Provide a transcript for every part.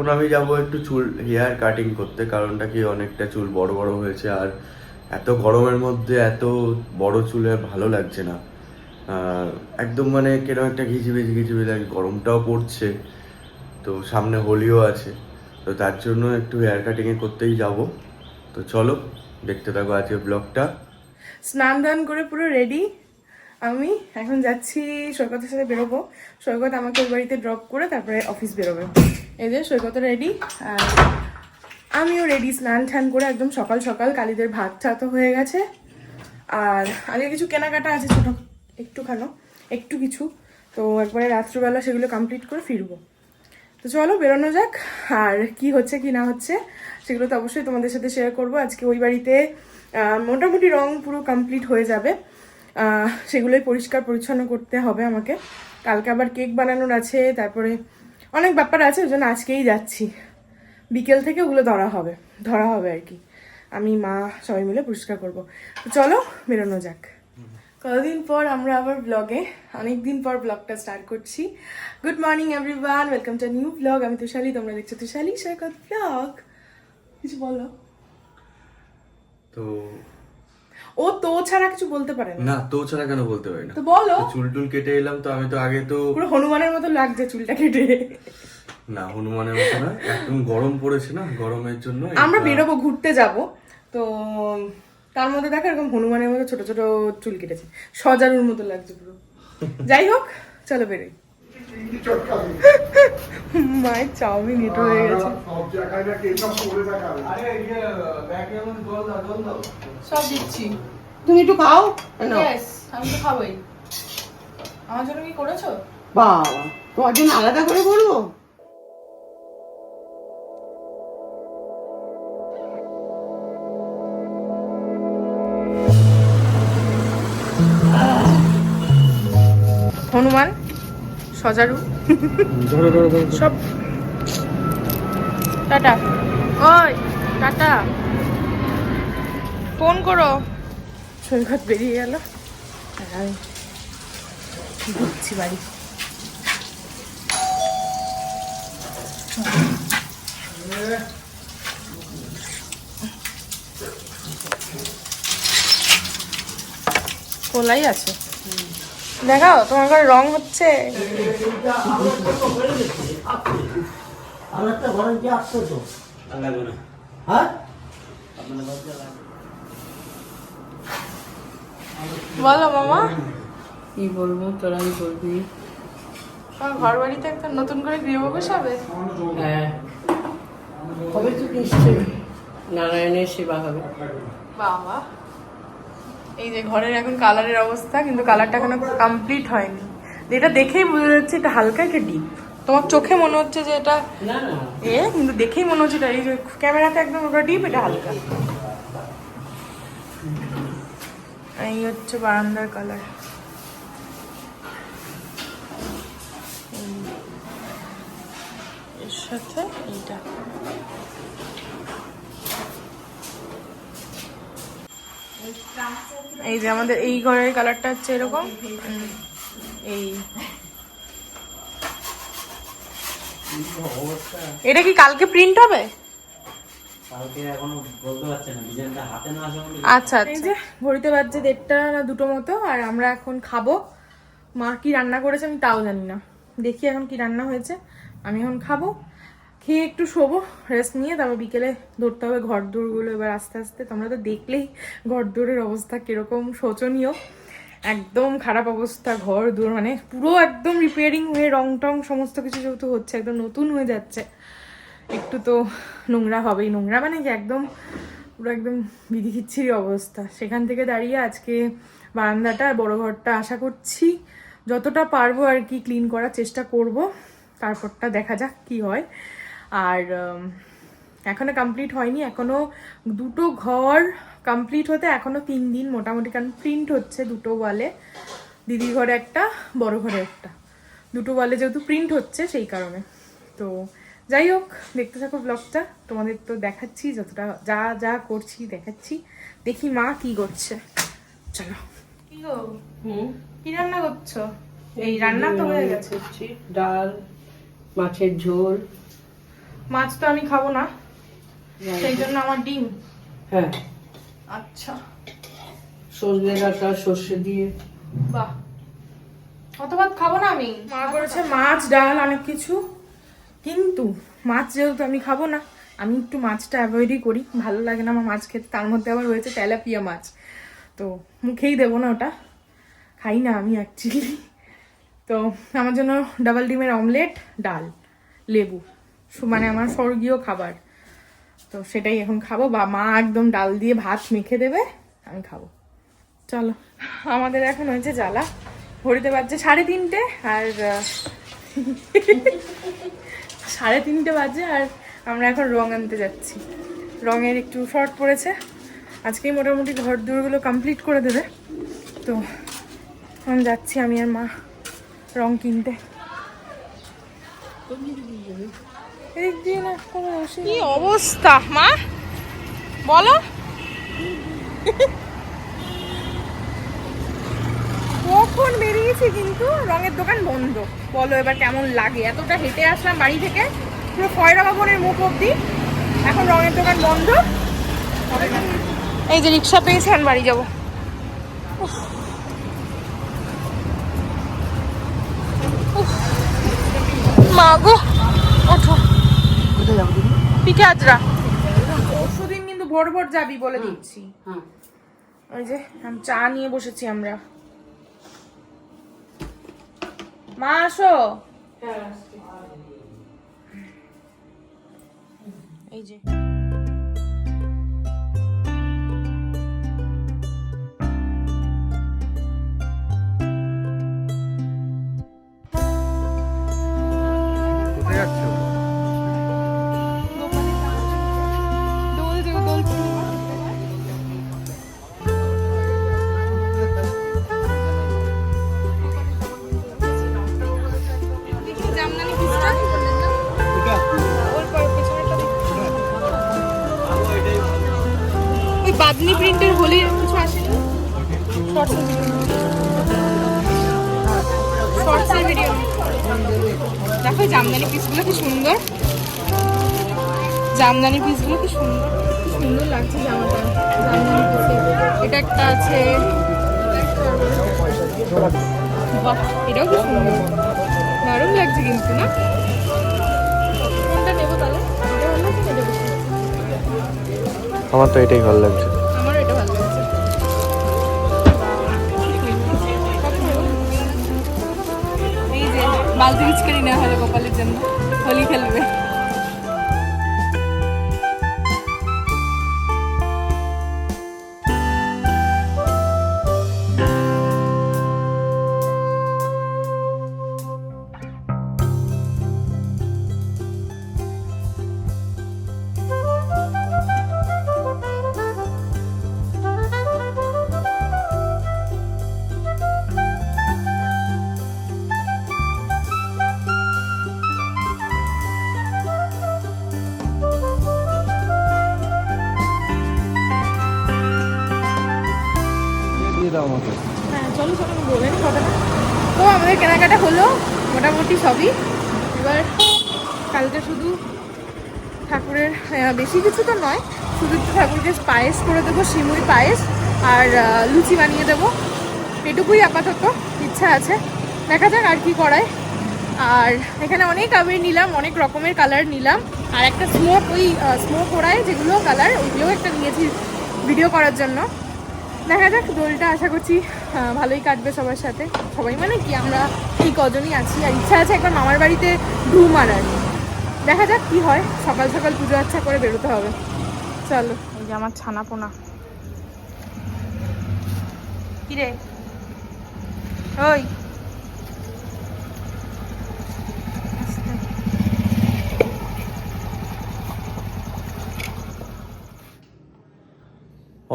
এখন আমি যাব একটু চুল হেয়ার কাটিং করতে, কারণটা কি অনেকটা চুল বড় বড় হয়েছে আর এত গরমের মধ্যে এত বড় চুল আর ভালো লাগছে না। একদম মানে কেরম একটা ঘিচিবিচি ঘিচিবিচি লাগে গরমটাও পড়ছে, তো সামনে হোলিও আছে, তো তার জন্য একটু হেয়ার কাটিংয়ে করতেই যাব। তো চলো, দেখতে থাকো আজকে ব্লগটা স্নান দান করে পুরো রেডি আমি এখন যাচ্ছি, সৈকতের সাথে বেরোবো। সৈকত আমাকে ওই বাড়িতে ড্রপ করে তারপরে অফিস বেরোবে। যে সৈকত রেডি আর আমিও রেডি স্নান টান করে একদম সকাল সকাল কালীদের ভাত টাতও হয়ে গেছে। আর আগে কিছু কেনাকাটা আছে ছোটো, একটুখানো, একটু কিছু। তো একবারে রাত্রিবেলা সেগুলো কমপ্লিট করে ফিরবো। তো চলো বেরোনো যাক, আর কি হচ্ছে কি না হচ্ছে সেগুলো তো অবশ্যই তোমাদের সাথে শেয়ার করব। আজকে ওই বাড়িতে মোটামুটি রং পুরো কমপ্লিট হয়ে যাবে। সেগুলোই পরিষ্কার পরিচ্ছন্ন করতে হবে আমাকে। কালকে আবার কেক বানানোর আছে, তারপরে অনেক ব্যাপার আছে, ওই জন্য আজকেই যাচ্ছি। বিকেল থেকে ওগুলো ধরা হবে ধরা হবে আর কি। আমি, মা সবাই মিলে পরিষ্কার করব। চলো, বেরোনো যাক। কতদিন পর আমরা আবার ব্লগে অনেক দিন পর ব্লগটা স্টার্ট করছি। Good morning everyone welcome to new blog আমি তুষালি, তোমরা দেখছ তুষালি সৈকত ব্লগ কিছু বলো। তো ও তো ছাড়া কিছু বলতে পারে না। না তো ছাড়া কেন বলতে পারে না? তো বলো। চুল টুল কেটে এলাম তো আমি তো আগে তো পুরো হনুমানের মতো লাগছে চুলটা কেটে। না হনুমানের মতো না একদম গরম পড়েছে না গরমের জন্য আমরা বেরোবো ঘুরতে যাব। তো তার মধ্যে দেখো এরকম হনুমানের মতো ছোট ছোট চুল কেটেছে। সজারুর মতো লাগছে পুরো। যাই হোক চলো বেরোই। মায়ের চাউমিন এটা হয়ে গেছে। সব জায়গায় না দাও করে দেখাবে। সব দিচ্ছি। তুমি একটু খাও। আমি তো খাবোই। আমার জন্য কি করেছ? বাবা তোমার জন্য আলাদা করে করব? সজারু। সব। টাটা। ওই টাটা। ফোন করো। সৈকত বেরিয়ে গেল। আমি ঢুকছি বাড়ি। খোলাই আছে? দেখাও তোমার ঘরে রং হচ্ছে? হ্যাঁ? বলো মামা। কি বলব তোরাই বলবি। তোমার ঘর বাড়িতে একটা নতুন করে গৃহপ্রবেশ হবে হ্যাঁ। হবে তো নিশ্চয়ই নারায়ণের সেবা হবে। বাবা। এই যে ঘরের এখন কালারের অবস্থা কিন্তু কালারটা এখনও কমপ্লিট হয়নি। এটা দেখেই বোঝা যাচ্ছে এটা হালকা একটা ডিপ তোমার চোখে মনে হচ্ছে যে এটা এ কিন্তু দেখেই মনে হচ্ছে এটা এই যে ক্যামেরাতে একদম ওটা ডিপ এটা হালকা। এই হচ্ছে বারান্দার কালারের সাথে এইটা। এই যে আমাদের এই ঘরের কালারটা হচ্ছে এরকম। এই। এটা কি কালকে প্রিন্ট হবে? কালকে এখনও বলতে পারছে না ডিজাইনটা হাতে না আসা বলে আচ্ছা এই যে ঘড়িতে বাজছে দেড়টা না দুটো মতো আর আমরা এখন খাব। মা কি রান্না করেছে আমি তাও জানি না। দেখি এখন কি রান্না হয়েছে। আমি এখন খাব। খেয়ে একটু শোবো রেস্ট নিয়ে, তারপর বিকেলে ধরতে হবে ঘর দৌড়গুলো এবার আস্তে আস্তে তোমরা তো দেখলেই ঘর দৌড়ের অবস্থা কীরকম শোচনীয়। একদম খারাপ অবস্থা, ঘর দৌড় মানে পুরো একদম রিপেয়ারিং হয়ে রং টং সমস্ত কিছু যেহেতু হচ্ছে, একদম নতুন হয়ে যাচ্ছে। একটু তো নোংরা হবেই, নোংরা মানে কি একদম পুরো একদম বিধিখিচ্ছিরি অবস্থা। সেখান থেকে দাঁড়িয়ে আজকে বারান্দাটা, বড় ঘরটা আশা করছি যতটা পারব আর কি ক্লিন করার চেষ্টা করব। তারপরটা দেখা যাক কি হয়। আর উম, এখনও কমপ্লিট হয়নি এখনও দুটো ঘর কমপ্লিট হতে এখনও তিন দিন মোটামুটি কারণ প্রিন্ট হচ্ছে দুটো ওয়ালে দিদি ঘরে একটা বড় ঘরে একটা। দুটো ওয়ালে যেহেতু প্রিন্ট হচ্ছে সেই কারণে। তো যাই হোক দেখতে থাকো ব্লগটা তোমাদের তো দেখাচ্ছি যতটা যা যা করছি দেখাচ্ছি। দেখি মা কি করছে। চলো। কি গো? হুম? কি রান্না করছ? এই রান্না তো হয়ে গেছে। ডাল মাছের ঝোল। মাছ তো আমি খাব না। সেই জন্য আমার ডিম। হ্যাঁ। আচ্ছা। সজনে ডাঁটা সর্ষে দিয়ে। বাহ। অত ভাত খাব না আমি। মা করেছে মাছ ডাল অনেক কিছু। কিন্তু মাছ যেহেতু আমি খাব না আমি একটু মাছটা অ্যাভয়েডই করি। ভালো লাগে না আমার মাছ খেতে তার মধ্যে আবার হয়েছে তেলাপিয়া মাছ। তো মুখেই দেবো না ওটা। খাই না আমি অ্যাকচুয়ালি তো আমার জন্য ডাবল ডিমের অমলেট ডাল লেবু। মানে আমার স্বর্গীয় খাবার। তো সেটাই এখন খাব। বা মা একদম ডাল দিয়ে ভাত মেখে দেবে, আমি খাব। চলো, আমাদের এখন হয়েছে জ্বালা। ঘড়িতে বাজছে সাড়ে তিনটে আর সাড়ে তিনটে বাজে আর আমরা এখন রং আনতে যাচ্ছি। রঙের একটু শর্ট পড়েছে। আজকেই মোটামুটি ঘর দূরগুলো কমপ্লিট করে দেবে। তো এখন যাচ্ছি আমি আর মা রং কিনতে। কি অবস্থা মা? বলো। কখন বেরিয়েছি কিন্তু রঙের দোকান বন্ধ। বলো এবার কেমন লাগে? এতটা হেঁটে আসলাম বাড়ি থেকে পুরো ফয়রা ভবনের মুখ অব্দি এখন রঙের দোকান বন্ধ। হবে না। এই যে রিক্সা পেয়েছি এখন বাড়ি যাব। মা গো ওঠো। পিঠে আজরা পরশু কিন্তু ভোর ভোর যাবি বলে দিচ্ছি। হ্যাঁ ওই যে চা নিয়ে বসেছি আমরা। মা আসো। এই যে। বাদনি প্রিন্টের হোলির কিছু আসেনি শর্টসের ভিডিও দেখো জামদানি পিসগুলো কি সুন্দর। জামদানি পিসগুলো কি সুন্দর। সুন্দর লাগছে জামাটা। জামদানি এটা একটা আছে। বাহ, এটাও কি সুন্দর। দারুণ লাগছে কিন্তু, না? কোনটা নেব তাহলে? আমার তো এটাই ভালো লাগছে। আমারও এটা ভালো লাগছে? এই নেওয়া হলো গোপালের জন্য। হোলি খেলবে। দাও আমাকে। হ্যাঁ চলো চলো বলেন কথাটা। তো আমাদের কেনাকাটা হলো, মোটামুটি সবই। এবার কালকে শুধু ঠাকুরের বেশি কিছু তো নয়, শুধু একটু ঠাকুরকে পায়েস করে দেবো সিমুই পায়েস আর লুচি বানিয়ে দেবো। এটুকুই আপাতত, ইচ্ছা আছে। দেখা যাক আর কি করায়। আর এখানে অনেক আবির নিলাম, অনেক রকমের কালার নিলাম। আর একটা স্মোক ওই স্মোক ওড়ায় যেগুলো কালার, ওইগুলোও একটা নিয়েছি ভিডিও করার জন্য। দেখা যাক, দোলটা আশা করছি ভালোই কাটবে সবার সাথে। সবাই মানে কি, আমরা ঠিক কজনই আছি, আর ইচ্ছা আছে একবার মামার বাড়িতে ঢু মারার। দেখা যাক কি হয়, সকাল সকাল পুজো আচ্ছা করে বেরোতে হবে। চলো। এই যে আমার ছানা পোনা কিরে? ওই আস্তে।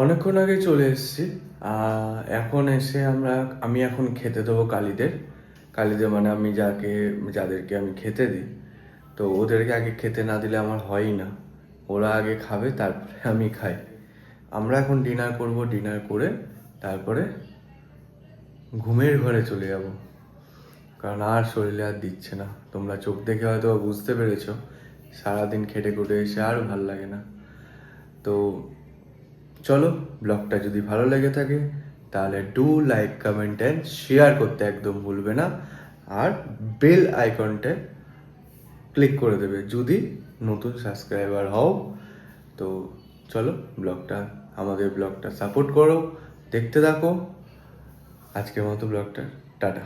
অনেকক্ষণ আগে চলে এসেছি। এখন এসে আমরা, আমি এখন খেতে দেবো কালীদের। কালীদের মানে আমি যাকে, যাদেরকে আমি খেতে দিই। তো ওদেরকে আগে খেতে না দিলে আমার হয়ই না। ওরা আগে খাবে, তারপরে আমি খাই। আমরা এখন ডিনার করব, ডিনার করে তারপরে ঘুমের ঘরে চলে যাব। কারণ আর শরীরে আর দিচ্ছে না। তোমরা চোখ দেখে হয়তো বুঝতে পেরেছ, সারাদিন খেটে খুটে এসে আর ভালো লাগে না। তো চলো ব্লগটা যদি ভালো লেগে থাকে, তাহলে do like comment and share করতে একদম ভুলবে না। আর বেল আইকনটা ক্লিক করে দেবে যদি নতুন সাবস্ক্রাইবার হও। তো চলো ব্লগটা, আমাদের ব্লগটা সাপোর্ট করো, দেখতে থাকো। আজকের মতো ব্লগটা, টাটা।